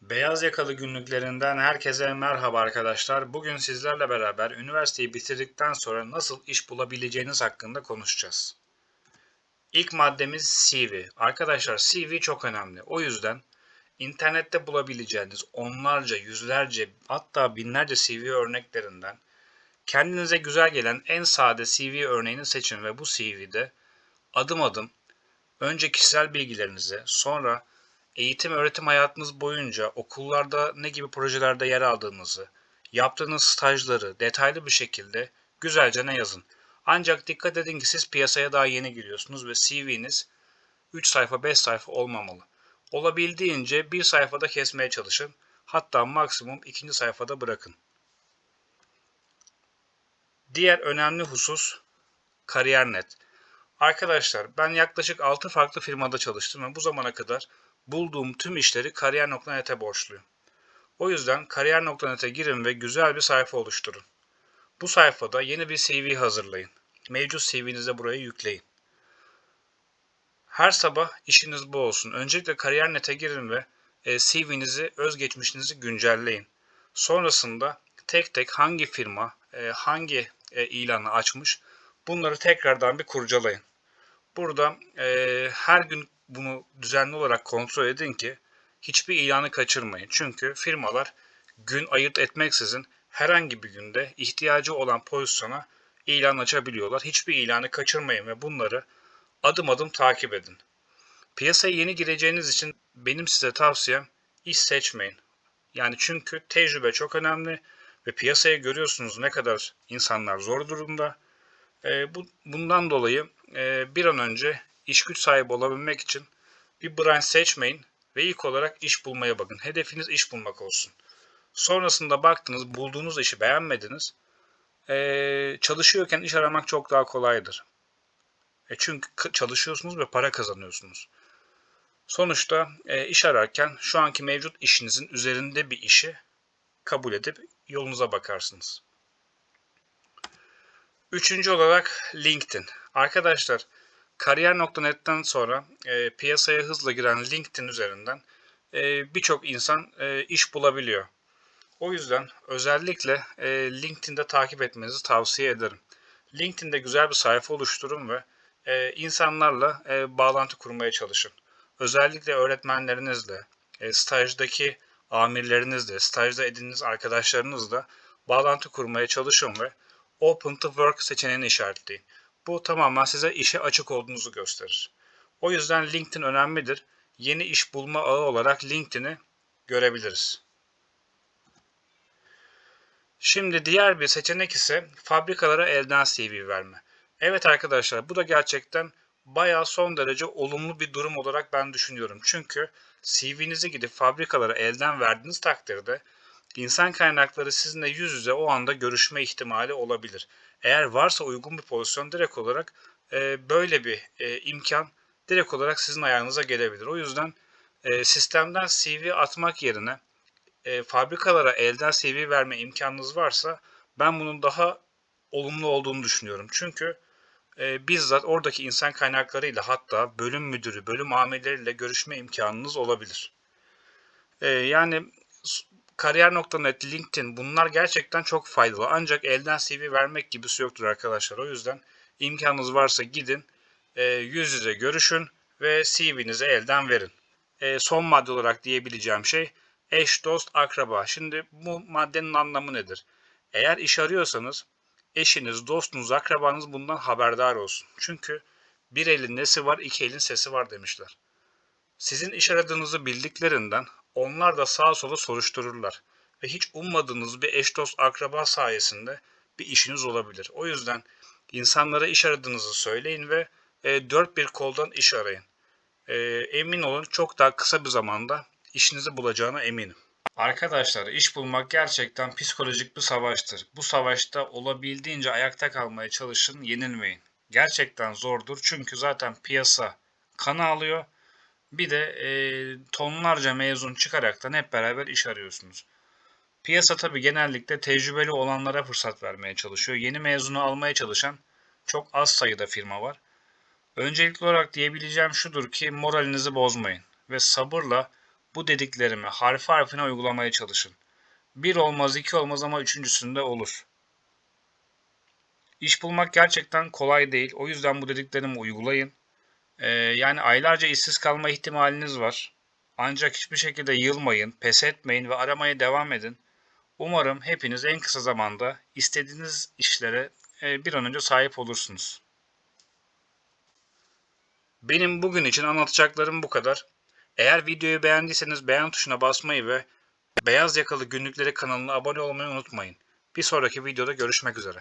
Beyaz Yakalı günlüklerinden herkese merhaba arkadaşlar. Bugün sizlerle beraber üniversiteyi bitirdikten sonra nasıl iş bulabileceğiniz hakkında konuşacağız. İlk maddemiz CV. Arkadaşlar CV çok önemli. O yüzden internette bulabileceğiniz onlarca, yüzlerce hatta binlerce CV örneklerinden kendinize güzel gelen en sade CV örneğini seçin ve bu CV'de adım adım önce kişisel bilgilerinizi, sonra eğitim öğretim hayatınız boyunca okullarda ne gibi projelerde yer aldığınızı, yaptığınız stajları detaylı bir şekilde güzelce ne yazın. Ancak dikkat edin ki siz piyasaya daha yeni giriyorsunuz ve CV'niz 3 sayfa 5 sayfa olmamalı. Olabildiğince bir sayfada kesmeye çalışın. Hatta maksimum ikinci sayfada bırakın. Diğer önemli husus kariyer.net. Arkadaşlar ben yaklaşık 6 farklı firmada çalıştım ve bu zamana kadar bulduğum tüm işleri kariyer.net'e borçluyum. O yüzden kariyer.net'e girin ve güzel bir sayfa oluşturun. Bu sayfada yeni bir CV hazırlayın. Mevcut CV'nize buraya yükleyin. Her sabah işiniz bu olsun. Öncelikle kariyer.net'e girin ve e, CV'nizi, özgeçmişinizi güncelleyin. Sonrasında tek tek hangi firma, e, hangi e, ilanı açmış bunları tekrardan bir kurcalayın. Burada her gün bunu düzenli olarak kontrol edin ki hiçbir ilanı kaçırmayın. Çünkü firmalar gün ayırt etmeksizin herhangi bir günde ihtiyacı olan pozisyona ilan açabiliyorlar. Hiçbir ilanı kaçırmayın ve bunları adım adım takip edin. Piyasaya yeni gireceğiniz için benim size tavsiyem iş seçmeyin. Yani çünkü tecrübe çok önemli ve piyasaya görüyorsunuz ne kadar insanlar zor durumda. E, bu, bundan dolayı e, bir an önce iş güç sahibi olabilmek için bir branş seçmeyin ve ilk olarak iş bulmaya bakın. Hedefiniz iş bulmak olsun. Sonrasında baktınız, bulduğunuz işi beğenmediniz. Ee, çalışıyorken iş aramak çok daha kolaydır. E çünkü çalışıyorsunuz ve para kazanıyorsunuz. Sonuçta e, iş ararken şu anki mevcut işinizin üzerinde bir işi kabul edip yolunuza bakarsınız. Üçüncü olarak LinkedIn. Arkadaşlar Kariyer.net'ten sonra e, piyasaya hızla giren LinkedIn üzerinden e, birçok insan e, iş bulabiliyor. O yüzden özellikle e, LinkedIn'de takip etmenizi tavsiye ederim. LinkedIn'de güzel bir sayfa oluşturun ve e, insanlarla e, bağlantı kurmaya çalışın. Özellikle öğretmenlerinizle, e, stajdaki amirlerinizle, stajda edindiğiniz arkadaşlarınızla bağlantı kurmaya çalışın ve Open to Work seçeneğini işaretleyin. Bu tamamen size işe açık olduğunuzu gösterir. O yüzden LinkedIn önemlidir. Yeni iş bulma ağı olarak LinkedIn'i görebiliriz. Şimdi diğer bir seçenek ise fabrikalara elden CV verme. Evet arkadaşlar bu da gerçekten bayağı son derece olumlu bir durum olarak ben düşünüyorum. Çünkü CV'nizi gidip fabrikalara elden verdiğiniz takdirde insan kaynakları sizinle yüz yüze o anda görüşme ihtimali olabilir. Eğer varsa uygun bir pozisyon direkt olarak e, böyle bir e, imkan direkt olarak sizin ayağınıza gelebilir. O yüzden e, sistemden CV atmak yerine e, fabrikalara elden CV verme imkanınız varsa ben bunun daha olumlu olduğunu düşünüyorum. Çünkü e, bizzat oradaki insan kaynaklarıyla hatta bölüm müdürü, bölüm amirleriyle görüşme imkanınız olabilir. E, yani Kariyer.net, LinkedIn bunlar gerçekten çok faydalı. Ancak elden CV vermek gibisi yoktur arkadaşlar. O yüzden imkanınız varsa gidin, e, yüz yüze görüşün ve CV'nizi elden verin. E, son madde olarak diyebileceğim şey eş, dost, akraba. Şimdi bu maddenin anlamı nedir? Eğer iş arıyorsanız eşiniz, dostunuz, akrabanız bundan haberdar olsun. Çünkü bir elin nesi var, iki elin sesi var demişler. Sizin iş aradığınızı bildiklerinden onlar da sağa sola soruştururlar ve hiç ummadığınız bir eş dost akraba sayesinde bir işiniz olabilir. O yüzden insanlara iş aradığınızı söyleyin ve e, dört bir koldan iş arayın. E, emin olun çok daha kısa bir zamanda işinizi bulacağına eminim. Arkadaşlar iş bulmak gerçekten psikolojik bir savaştır. Bu savaşta olabildiğince ayakta kalmaya çalışın, yenilmeyin. Gerçekten zordur çünkü zaten piyasa kan alıyor bir de e, tonlarca mezun çıkaraktan hep beraber iş arıyorsunuz. Piyasa tabi genellikle tecrübeli olanlara fırsat vermeye çalışıyor. Yeni mezunu almaya çalışan çok az sayıda firma var. Öncelikli olarak diyebileceğim şudur ki moralinizi bozmayın ve sabırla bu dediklerimi harfi harfine uygulamaya çalışın. Bir olmaz, iki olmaz ama üçüncüsünde olur. İş bulmak gerçekten kolay değil. O yüzden bu dediklerimi uygulayın. Ee, yani aylarca işsiz kalma ihtimaliniz var. Ancak hiçbir şekilde yılmayın, pes etmeyin ve aramaya devam edin. Umarım hepiniz en kısa zamanda istediğiniz işlere e, bir an önce sahip olursunuz. Benim bugün için anlatacaklarım bu kadar. Eğer videoyu beğendiyseniz beğen tuşuna basmayı ve Beyaz Yakalı Günlükleri kanalına abone olmayı unutmayın. Bir sonraki videoda görüşmek üzere.